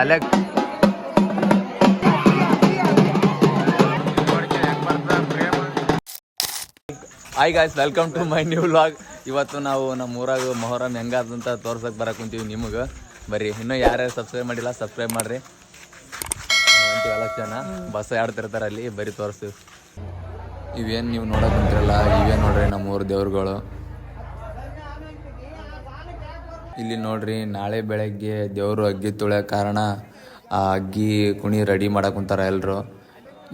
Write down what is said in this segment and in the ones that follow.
ಅಲೆಕ್ hi guys welcome to my new vlog ಇವತ್ತು ನಾವು ನಮ್ಮ ಊರಾಗ ಮೊಹರಂ ಹೆಂಗಾದಂತ ತೋರ್ಸಕ್ ಬರಕ್ ಕುಂತೀವಿ ನಿಮಗೆ. ಬರ್ರಿ ಇನ್ನೂ ಯಾರ್ಯಾರು ಸಬ್ಸ್ಕ್ರೈಬ್ ಮಾಡಿಲ್ಲ ಸಬ್ಸ್ಕ್ರೈಬ್ ಮಾಡ್ರಿ. ಅಂತೀವಲ್ಲ ಜನ? ಬಸ್ ಆಡ್ತಿರ್ತಾರೆ ಅಲ್ಲಿ ಬರೀ ತೋರಿಸ್ತೀವಿ. ಇವೇನು ನೀವು ನೋಡೋಕೆ ಕುಂತಿರಲ್ಲ ಇವೇ ನೋಡ್ರಿ ನಮ್ಮ ಊರ ದೇವ್ರುಗಳು. ಇಲ್ಲಿ ನೋಡ್ರಿ, ನಾಳೆ ಬೆಳಗ್ಗೆ ದೇವರು ಅಗ್ಗಿ ತುಳಿಯೋ ಕಾರಣ ಆ ಅಗ್ಗಿ ಕುಣಿ ರೆಡಿ ಮಾಡಕ್ ಕುಂತಾರ ಎಲ್ಲರೂ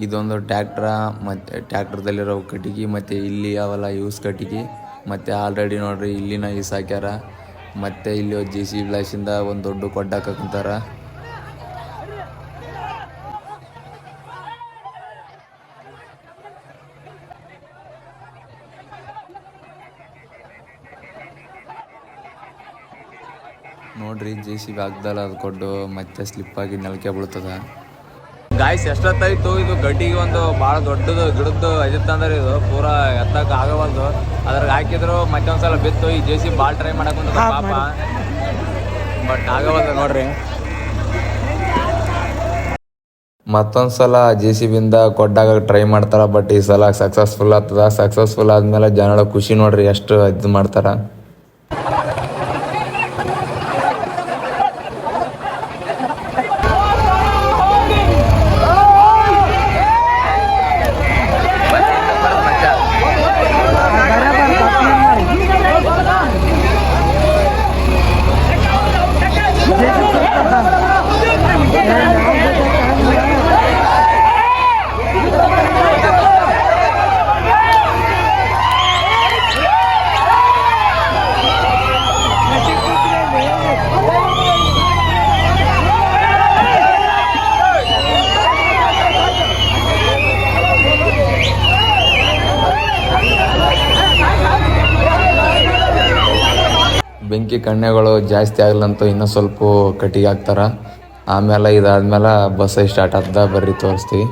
ಇದೊಂದು ಟ್ಯಾಕ್ಟ್ರ, ಮತ್ತು ಟ್ಯಾಕ್ಟ್ರದಲ್ಲಿರೋ ಕಟ್ಟಿಗೆ, ಮತ್ತು ಇಲ್ಲಿ ಅವೆಲ್ಲ ಯೂಸ್ ಕಟ್ಟಿಗೆ, ಮತ್ತು ಆಲ್ರೆಡಿ ನೋಡ್ರಿ ಇಲ್ಲಿನ ಯೂಸ್ ಹಾಕ್ಯಾರ ಮತ್ತು ಇಲ್ಲಿ ಜೆ ಸಿ ಬ್ಲಾಸಿಂದ ಒಂದು ದೊಡ್ಡ ಕೊಡ್ಡಾಕ ಕುಂತಾರ ನೋಡ್ರಿ ಜೆ ಸಿ ಬಿ ಹಾಕ್ದಲ್ಲ ಅದು ಕೊಟ್ಟು ಮತ್ತೆ ಸ್ಲಿಪ್ ಆಗಿ ನೆಲಕ್ಕೆ ಬೀಳ್ತದ. ಗಾಯ್ಸ್ ಎಷ್ಟೊತ್ತಾಯ್ತು? ಇದು ಗಡ್ಡಿಗೆ ಒಂದು ಭಾಳ ದೊಡ್ಡದು ಗಿಡದ್ದು ಅಜಿತ್ತಂದ್ರೆ ಇದು ಪೂರಾ ಎತ್ತಕ್ಕೆ ಆಗವಲ್ದು ಅದ್ರಾಗ ಹಾಕಿದ್ರು ಮತ್ತೆ ಒಂದ್ಸಲ ಬಿತ್ತು. ಈ ಜೆ ಸಿ ಭಾಳ ಟ್ರೈ ಮಾಡಕ್ ಪಾಪ. ಬಟ್ ಆಗವಲ್ದು ನೋಡ್ರಿ. ಮತ್ತೊಂದ್ಸಲ ಜೆ ಸಿ ಬಿಂದ ಕೊಡ್ಡಾಗ ಟ್ರೈ ಮಾಡ್ತಾರ ಬಟ್ ಈ ಸಲ ಸಕ್ಸಸ್ಫುಲ್ ಆಗ್ತದ. ಸಕ್ಸಸ್ಫುಲ್ ಆದ್ಮೇಲೆ ಜನಗಳ ಖುಷಿ ನೋಡ್ರಿ ಎಷ್ಟು ಇದು ಮಾಡ್ತಾರ. ಬೆಂಕಿ ಕಣ್ಣೆಗಳು ಜಾಸ್ತಿ ಆಗ್ಲಂತೂ ಇನ್ನೂ ಸ್ವಲ್ಪ ಕಟ್ಟಿಗೆ ಹಾಕ್ತಾರ. ಆಮೇಲೆ ಇದಾದ್ಮೇಲೆ ಬಸ್ ಸ್ಟಾರ್ಟ್ ಆಗ್ತದ, ಬರ್ರಿ ತೋರಿಸ್ತೀವಿ.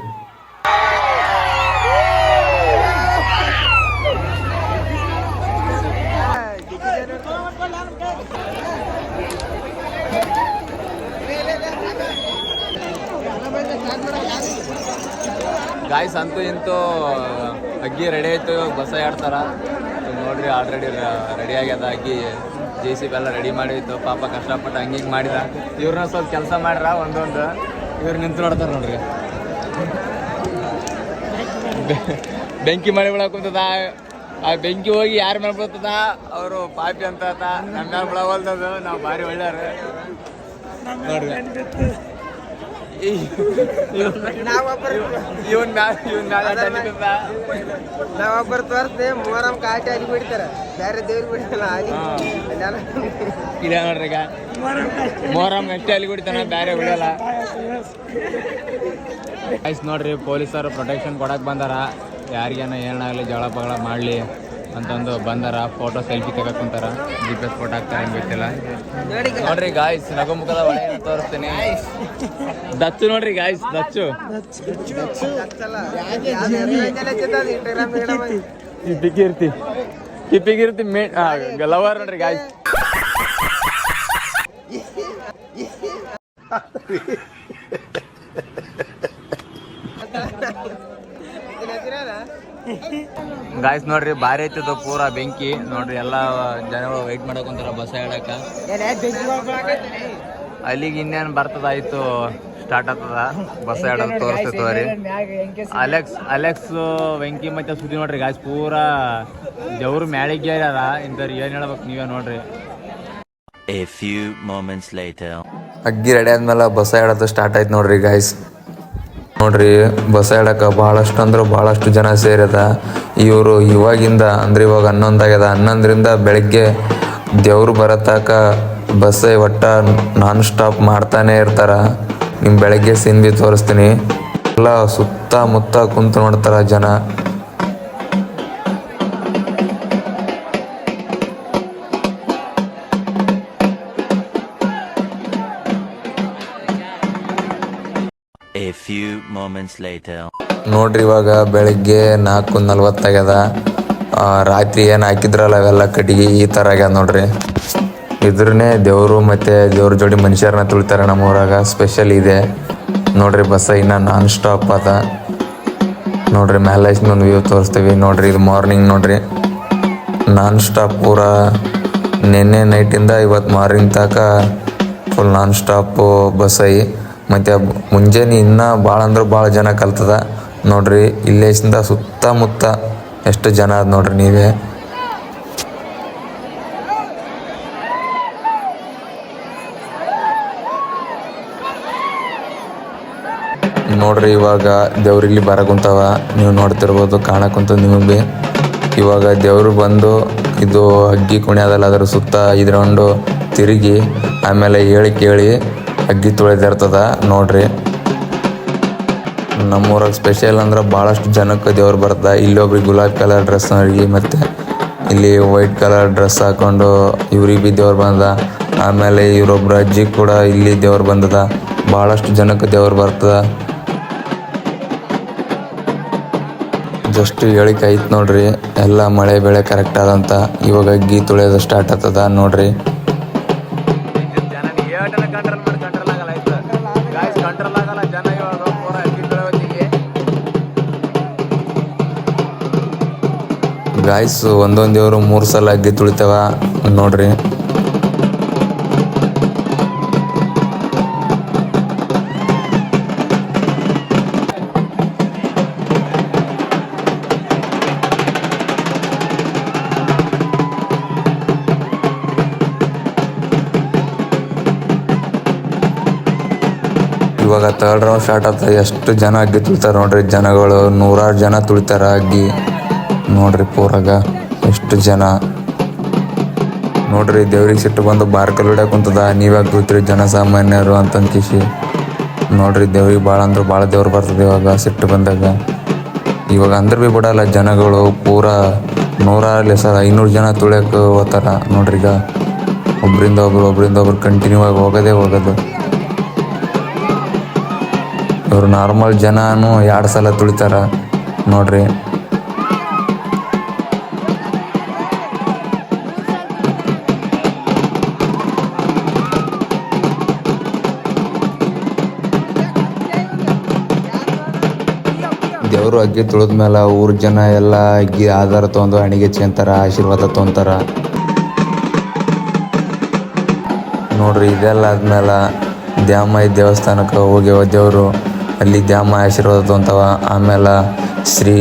ಗಾಯ್ಸ್ ಅಂತೂ ಇಂತೂ ಅಗ್ಗಿ ರೆಡಿ ಆಯ್ತು, ಬಸ್ ಆಡ್ತಾರ. ನೋಡ್ರಿ ಆಲ್ರೆಡಿ ರೆಡಿ ಆಗ್ಯದ ಅಗ್ಗಿ. ಜೆ ಸಿ ಬಿ ಎಲ್ಲ ರೆಡಿ ಮಾಡಿತ್ತು. ಪಾಪ ಕಷ್ಟಪಟ್ಟು ಹಂಗೆ ಹಿಂಗೆ ಮಾಡಿದ. ಇವ್ರನ್ನ ಸ್ವಲ್ಪ ಕೆಲಸ ಮಾಡ್ರ ಒಂದೊಂದು. ಇವ್ರು ನಿಂತು ನೋಡ್ತಾರೆ ನೋಡ್ರಿ. ಬೆಂಕಿ ಮಾಡಿ ಬಿಡಕ್ ಕುಂತದ ಆ ಬೆಂಕಿ ಹೋಗಿ ಯಾರ ಮೇಲೆ ಬೀಳ್ತದ? ಅವರು ಪಾಪಿ ಅಂತ ನಮ್ಮ ಮೇಲೆ ಬಿಡವಲ್ದದು ನಾವು ಭಾರಿ ಒಳ್ಳೆಯವ್ರು. ನೋಡ್ರಿ. ಇವನ್ ಮ್ಯಾಲ ಇವನ್ ಮ್ಯಾಲ. ನಾವೊಬ್ಬರು ಮೂವರಂ ಕಾಟಿ ಅಲ್ಲಿ ಬಿಡ್ತಾರ ಬೇರೆ ದೇವ್ರಿಗೆ ಬಿಡ್ತಲ್ಲ ಅಲ್ಲಿ ಇದೆ ನೋಡ್ರಿ ಈಗ ಮೊಹರಂ ಅಷ್ಟೇ ಅಲ್ಲಿ ಬಿಡ್ತಾನ ಬೇರೆ ಬಿಡಲ್ಲ ಆಯ್ತು ನೋಡ್ರಿ ಪೊಲೀಸರು ಪ್ರೊಟೆಕ್ಷನ್ ಕೊಡಕ್ ಬಂದಾರ ಯಾರಿಗೇನ ಏನಾಗಲಿ ಜಗಳ ಪಗಳ ಮಾಡಲಿ ಅಂತಂದು ಬಂದಾರ ಫೋಟೋ ಸೆಲ್ಫಿ ತೆಗಕ್ ಕುಂತಾರ ಜಿ ಫೋಟೋ ಹಾಕ್ತಾರ ಏನ್ ಗೊತ್ತಿಲ್ಲ. ನೋಡಿ ನೋಡ್ರಿ ಗಾಯ್ಸ್ ನಗುಮುಖದ ಒಳೆ ತೋರಿಸ್ತೀನಿ. ದಚ್ಚು ನೋಡ್ರಿ ಗಾಯ್ಸ್ ದಚ್ಚು. ಬಿಗಿರ್ತಿ ಕಿಪ್ಪಿಗಿರ್ತಿ ಮೇ ಲವರ್ ನೋಡ್ರಿ ಗಾಯ್ಸ್ ಗಾಯ್ಸ್ ನೋಡ್ರಿ ಭಾರಿ ಐತಿದು ಪೂರ ಬೆಂಕಿ. ನೋಡ್ರಿ ಎಲ್ಲಾ ಜನಗಳು ವೈಟ್ ಮಾಡಕ್ ಕುಂತಾರ ಬಸ್ ಹೇಳಕ ಏನೇ ಅಲ್ಲಿಗೆ ಇನ್ನೇನ್ ಬರ್ತದ ಸ್ಟಾರ್ಟ್ ಆಗ್ತದ. ಬಸ್ ಹೇಳೋದು ತೋರಿಸ್ತೈತೆ ರೀ ಅಲೆಕ್ಸ್ ಅಲೆಕ್ಸ್ ಬೆಂಕಿ ಮತ್ತೆ ಸುದ್ದಿ ನೋಡ್ರಿ ಗಾಯ್ಸ್ ಪೂರ ದೇವ್ರು ಮ್ಯಾಳಿಗೆ ಅದ ಇಂಥವ್ರು ಏನ್ ಹೇಳ್ಬೇಕು ನೀವೇ ನೋಡ್ರಿ. A few moments later. ಅಗ್ಗಿ ರೆಡಿ ಆದ್ಮೇಲೆ ಬಸ್ ಹೇಳೋದು ಸ್ಟಾರ್ಟ್ ಆಯ್ತು ನೋಡ್ರಿ ಗಾಯ್ಸ್ ನೋಡ್ರಿ, ಬಸ್ ಹೇಳಕ್ಕೆ ಬಹಳಷ್ಟು ಅಂದ್ರೆ ಬಹಳಷ್ಟು ಜನ ಸೇರ್ಯದ. ಇವರು ಇವಾಗಿಂದ, ಅಂದ್ರೆ ಇವಾಗ ಹನ್ನೊಂದಾಗ್ಯದ, ಹನ್ನೊಂದರಿಂದ ಬೆಳಗ್ಗೆ ದೇವ್ರು ಬರತ್ತಾಕ ಬಸ್ ಒಟ್ಟ ನಾನ್ ಸ್ಟಾಪ್ ಮಾಡ್ತಾನೆ ಇರ್ತಾರ. ನಿಮ್ ಬೆಳಗ್ಗೆ ಸಿಂದಿ ತೋರಿಸ್ತೀನಿ. ಎಲ್ಲ ಸುತ್ತಮುತ್ತ ಕುಂತು ನೋಡ್ತಾರ ಜನ. A few moments. ನೋಡ್ರಿ ಇವಾಗ ಬೆಳಿಗ್ಗೆ ನಾಲ್ಕು ನಲ್ವತ್ತಾಗ್ಯದ ರಾತ್ರಿ ಏನು ಹಾಕಿದ್ರಲ್ಲ ಅವೆಲ್ಲ ಕಟ್ಟಿಗೆ ಈ ಥರ ಆಗ್ಯದ ನೋಡ್ರಿ. ಇದ್ರನ್ನೇ ದೇವರು ಮತ್ತು ದೇವ್ರ ಜೋಡಿ ಮನುಷ್ಯರನ್ನ ತುಳಿತಾರೆ ನಮ್ಮ ಊರಾಗ ಸ್ಪೆಷಲ್ ಇದೆ. ನೋಡ್ರಿ ಬಸ್ಸ ಇನ್ನು ನಾನ್ ಸ್ಟಾಪ್ ಅದ. ನೋಡ್ರಿ ಮ್ಯಾಲೆ ಒಂದು ವ್ಯೂ ತೋರಿಸ್ತೀವಿ. ನೋಡ್ರಿ ಇದು ಮಾರ್ನಿಂಗ್ ನೋಡ್ರಿ. ನಾನ್ ಸ್ಟಾಪ್ ಪೂರ ನಿನ್ನೆ ನೈಟಿಂದ ಇವತ್ತು ಮಾರ್ನಿಂಗ್ ತನಕ ಫುಲ್ ನಾನ್ ಸ್ಟಾಪು ಬಸ್. ಐ ಮತ್ತು ಮುಂಜಾನೆ ಇನ್ನೂ ಭಾಳ ಅಂದ್ರೆ ಭಾಳ ಜನ ಕಲ್ತದ. ನೋಡ್ರಿ ಇಲ್ಲೇಸಿಂದ ಸುತ್ತಮುತ್ತ ಎಷ್ಟು ಜನ ಅದ ನೋಡ್ರಿ ನೀವೇ. ನೋಡ್ರಿ, ಇವಾಗ ದೇವ್ರಿಲ್ಲಿ ಬರಕುಂತವ. ನೀವು ನೋಡ್ತಿರ್ಬೋದು, ಕಾಣಕುಂತ ನಿಮಗೆ ಇವಾಗ ದೇವರು ಬಂದು ಇದು ಅಗ್ಗಿ ಅದಲ್ಲ ಅದ್ರ ಸುತ್ತ ಐದು ರೌಂಡು ತಿರುಗಿ, ಆಮೇಲೆ ಹೇಳಿ ಕೇಳಿ ಅಗ್ಗಿ ತೊಳೆದಿರ್ತದ ನೋಡ್ರಿ. ನಮ್ಮೂರಾಗ ಸ್ಪೆಷಲ್ ಅಂದ್ರೆ ಭಾಳಷ್ಟು ಜನಕ್ಕೆ ದೇವ್ರು ಇಲ್ಲಿ ಇಲ್ಲೊಬ್ರಿಗೆ ಗುಲಾಬಿ ಕಲರ್ ಡ್ರೆಸ್ ಅವ್ರಿಗೆ ಮತ್ತು ಇಲ್ಲಿ ವೈಟ್ ಕಲರ್ ಡ್ರೆಸ್ ಹಾಕೊಂಡು ಇವ್ರಿಗೆ ಭೀ ದೇವ್ರು ಬಂದ. ಆಮೇಲೆ ಇವರೊಬ್ಬರ ಅಜ್ಜಿ ಕೂಡ ಇಲ್ಲಿ ದೇವ್ರು ಬಂದದ. ಭಾಳಷ್ಟು ಜನಕ್ಕೆ ದೇವ್ರು ಬರ್ತದ. ಜಸ್ಟ್ ಹೇಳಿಕೆ ಐತೆ ನೋಡ್ರಿ, ಎಲ್ಲ ಮಳೆ ಬೆಳೆ ಕರೆಕ್ಟ್ ಆದಂತ. ಇವಾಗ ಅಗ್ಗಿ ತುಳಿಯೋದು ಸ್ಟಾರ್ಟ್ ಆಗ್ತದ, ನೋಡ್ರಿ. ಗಾಯ್ಸ್ ಒಂದೊಂದು ದೇವರು ಮೂರು ಸಲ ಅಗ್ಗಿ ತುಳಿತವ ನೋಡ್ರಿ. ಇವಾಗ ತರ್ಡ್ ರೌಂಡ್ ಸ್ಟಾರ್ಟ್ ಆಗ್ತದೆ. ಎಷ್ಟು ಜನ ಅಗ್ಗಿ ತುಳಿತಾರೆ ನೋಡ್ರಿ. ಜನಗಳು ನೂರಾರು ಜನ ತುಳಿತಾರ ಅಗ್ಗಿ. ನೋಡ್ರಿ ಪೂರಾಗ ಎಷ್ಟು ಜನ. ನೋಡ್ರಿ ದೇವ್ರಿಗೆ ಸಿಟ್ಟು ಬಂದು ಬಾರ್ಕಲ್ ಹೊಡ್ಯಾಕ ಕುಂತದ. ನೀವ್ಯಾಕೆ ಜನ ಜನಸಾಮಾನ್ಯರು ಅಂತಂದು ಕಿಶಿ ನೋಡ್ರಿ ದೇವ್ರಿಗೆ ಭಾಳ ಅಂದ್ರೆ ಭಾಳ ದೇವ್ರು ಬರ್ತದೆ ಇವಾಗ ಸಿಟ್ಟು ಬಂದಾಗ. ಇವಾಗ ಅಂದ್ರೆ ಭೀ ಬಿಡಲ್ಲ ಜನಗಳು ಪೂರ ನೂರಾರಲ್ಲಿ ಸರ್ ಐನೂರು ಜನ ತುಳಿಯಕ್ಕೆ ಹೋಗ್ತಾರ. ನೋಡ್ರಿ ಈಗ ಒಬ್ರಿಂದ ಒಬ್ರು ಒಬ್ರಿಂದ ಒಬ್ರು ಕಂಟಿನ್ಯೂ ಆಗಿ ಹೋಗೋದೇ ಹೋಗೋದು. ಇವರು ನಾರ್ಮಲ್ ಜನನು ಎರಡು ಸಲ ತುಳಿತಾರ. ನೋಡ್ರಿ ದೇವರು ಅಗ್ಗಿ ತುಳಿದ ಮೇಲೆ ಊರ ಜನ ಎಲ್ಲ ಅಗ್ಗಿ ಆಧಾರ ತೊಗೊಂಡು ಹಣಿಗೆ ಚೆಂತಾರ, ಆಶೀರ್ವಾದ ತೊಗೊಂತಾರ. ನೋಡ್ರಿ, ಇದೆಲ್ಲ ಆದ್ಮೇಲೆ ದ್ಯಾಮಾಯಿ ದೇವಸ್ಥಾನಕ್ಕೆ ಹೋಗ್ಯವ ದೇವರು ಅಲ್ಲಿ ದ್ಯಾಮ ಆಶೀರ್ವಾದ ತೊಗೊಂತಾವ, ಆಮೇಲೆ ಶ್ರೀ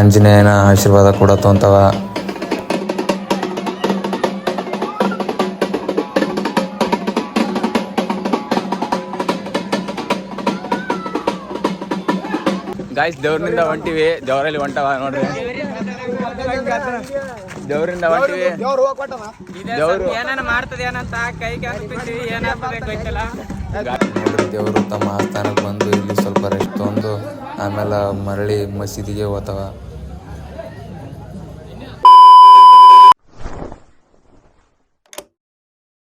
ಆಂಜನೇಯನ ಆಶೀರ್ವಾದ ಕೂಡ ತೊಗೊಂತಾವ. ಗಾಯ್ಸ್ ದೇವ್ರಿಂದ ಹೊಂಟಿವಿ. ದೇವರಲ್ಲಿ ಹೊಂಟವ ನೋಡ್ರಿ. ದೇವ್ರಿಂದ ಹೊಂಟಿವಿ. ದೇವ್ರು ಏನಾನ ಮಾಡ್ತದೆ ಏನಂತ ಏನಾಗ್ತದೆ ಗೊತ್ತಿಲ್ಲ. ದೇವರು ತಮ್ಮ ಆಸ್ಥಾನಕ್ಕೆ ಬಂದು ಇಲ್ಲಿ ಸ್ವಲ್ಪ ರೆಸ್ಟ್ ತೊಗೊಂಡು ಆಮೇಲೆ ಮರಳಿ ಮಸೀದಿಗೆ ಹೋಗ್ತಾವ.